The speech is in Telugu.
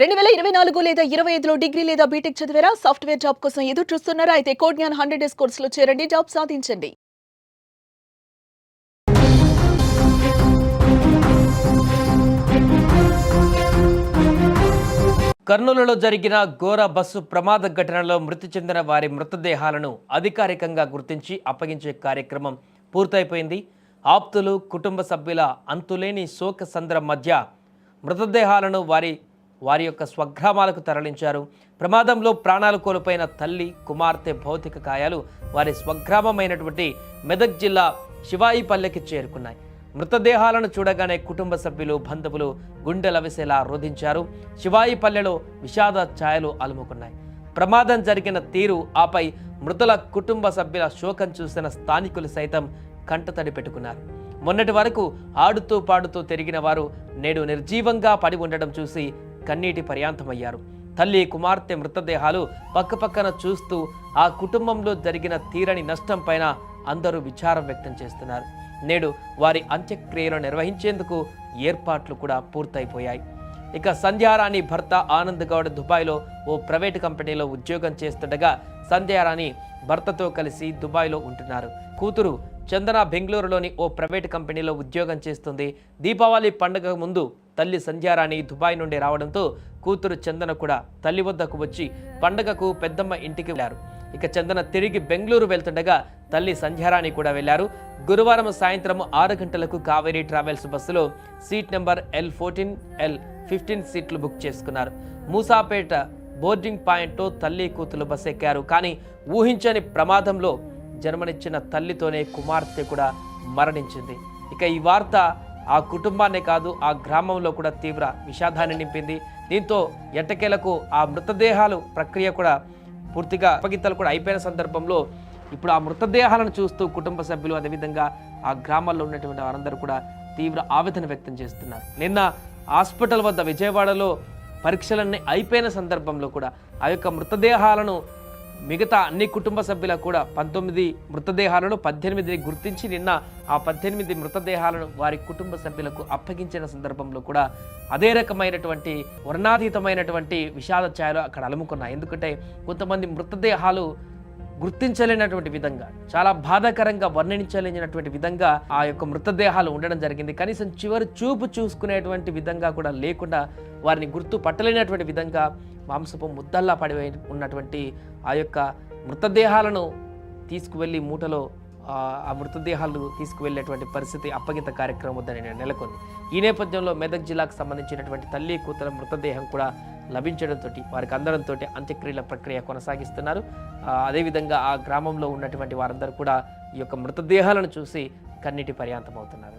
రెండు వేల ఇరవై నాలుగు లేదా ఇరవై ఐదులో డిగ్రీ లేదా బీటెక్ చదివారా? సాఫ్ట్వేర్ జాబ్ కోసం ఎదురు చూస్తున్నారా? అయితే కోడ్ జ్ఞాన్ హండ్రెడ్ డేస్ కోర్సులో చేరండి. జాబ్ సాధించండి. కర్నూలులో జరిగిన ఘోర బస్సు ప్రమాద ఘటనలో మృతి చెందిన వారి మృతదేహాలను అధికారికంగా గుర్తించి అప్పగించే కార్యక్రమం పూర్తయిపోయింది. ఆప్తులు కుటుంబ సభ్యుల అంతులేని శోక సంద్ర మధ్య మృతదేహాలను వారి వారి యొక్క స్వగ్రామాలకు తరలించారు. ప్రమాదంలో ప్రాణాలు కోల్పోయిన తల్లి కుమార్తె భౌతిక కాయాలు వారి స్వగ్రామమైనటువంటి మెదక్ జిల్లా శివాయిపల్లెకి చేరుకున్నాయి. మృతదేహాలను చూడగానే కుటుంబ సభ్యులు బంధువులు గుండెలవిసేలా రోధించారు. శివాయిపల్లెలో విషాద ఛాయలు అలుముకున్నాయి. ప్రమాదం జరిగిన తీరు ఆపై మృతుల కుటుంబ సభ్యుల శోకం చూసిన స్థానికులు సైతం కంటతడి పెట్టుకున్నారు. మొన్నటి వరకు ఆడుతూ పాడుతూ తిరిగిన వారు నేడు నిర్జీవంగా పడి ఉండడం చూసి కన్నీటి పర్యాంతమయ్యారు. తల్లి కుమార్తె మృతదేహాలు పక్కపక్కన చూస్తూ ఆ కుటుంబంలో జరిగిన తీరని నష్టం పైన అందరూ విచారం వ్యక్తం చేస్తున్నారు. నేడు వారి అంత్యక్రియలు నిర్వహించేందుకు ఏర్పాట్లు కూడా పూర్తయిపోయాయి. ఇక సంధ్యారాణి భర్త ఆనంద్ గౌడ్ దుబాయ్లో ఓ ప్రైవేట్ కంపెనీలో ఉద్యోగం చేస్తుండగా సంధ్యారాణి భర్తతో కలిసి దుబాయ్లో ఉంటున్నారు. కూతురు చందన బెంగళూరులోని ఓ ప్రైవేట్ కంపెనీలో ఉద్యోగం చేస్తుంది. దీపావళి పండుగ ముందు తల్లి సంధ్యారాణి దుబాయ్ నుండి రావడంతో కూతురు చందన కూడా తల్లి వద్దకు వచ్చి పండగకు పెద్దమ్మ ఇంటికి వెళ్ళారు. ఇక చందన తిరిగి బెంగళూరు వెళ్తుండగా తల్లి సంధ్యారాణి కూడా వెళ్ళారు గురువారం సాయంత్రం ఆరు గంటలకు కావేరీ ట్రావెల్స్ బస్సులో seat number L fourteen L fifteen సీట్లు బుక్ చేసుకున్నారు. మూసాపేట బోర్డింగ్ పాయింట్లో తల్లి కూతురు బస్ ఎక్కారు. కానీ ఊహించని ప్రమాదంలో జన్మనిచ్చిన తల్లితోనే కుమార్తె కూడా మరణించింది. ఇక ఈ వార్త ఆ కుటుంబాన్నే కాదు ఆ గ్రామంలో కూడా తీవ్ర విషాదాన్ని నింపింది. దీంతో ఎట్టకేలకు ఆ మృతదేహాలు ప్రక్రియ కూడా పూర్తిగా అప్పగిత్తలు కూడా అయిపోయిన సందర్భంలో ఇప్పుడు ఆ మృతదేహాలను చూస్తూ కుటుంబ సభ్యులు అదేవిధంగా ఆ గ్రామాల్లో ఉన్నటువంటి వారందరూ కూడా తీవ్ర ఆవేదన వ్యక్తం చేస్తున్నారు. నిన్న హాస్పిటల్ వద్ద విజయవాడలో పరీక్షలన్నీ అయిపోయిన సందర్భంలో కూడా ఆ యొక్క మృతదేహాలను మిగతా అన్ని కుటుంబ సభ్యులకు కూడా పంతొమ్మిది మృతదేహాలను పద్దెనిమిదిని గుర్తించి నిన్న ఆ పద్దెనిమిది మృతదేహాలను వారి కుటుంబ సభ్యులకు అప్పగించిన సందర్భంలో కూడా అదే రకమైనటువంటి వర్ణాతీతమైనటువంటి విషాద ఛాయలు అక్కడ అలుముకున్నాయి. ఎందుకంటే కొంతమంది మృతదేహాలు గుర్తించలేనటువంటి విధంగా చాలా బాధాకరంగా వర్ణించలేనటువంటి విధంగా ఆ యొక్క మృతదేహాలు ఉండడం జరిగింది. కనీసం చివరి చూపు చూసుకునేటువంటి విధంగా కూడా లేకుండా వారిని గుర్తు పట్టలేనటువంటి విధంగా మాంసపు ముద్దల్లా పడి ఉన్నటువంటి ఆ యొక్క మృతదేహాలను తీసుకువెళ్ళి మూటలో ఆ మృతదేహాలు తీసుకువెళ్ళేటువంటి పరిస్థితి అప్పగింత కార్యక్రమం వద్దని నేను నెలకొంది. ఈ నేపథ్యంలో మెదక్ జిల్లాకు సంబంధించినటువంటి తల్లి కూతుర మృతదేహం కూడా లభించడంతో వారికి అందడంతో అంత్యక్రియల ప్రక్రియ కొనసాగిస్తున్నారు. అదేవిధంగా ఆ గ్రామంలో ఉన్నటువంటి వారందరూ కూడా ఈ యొక్క మృతదేహాలను చూసి కన్నీటి పర్యాంతమవుతున్నారు.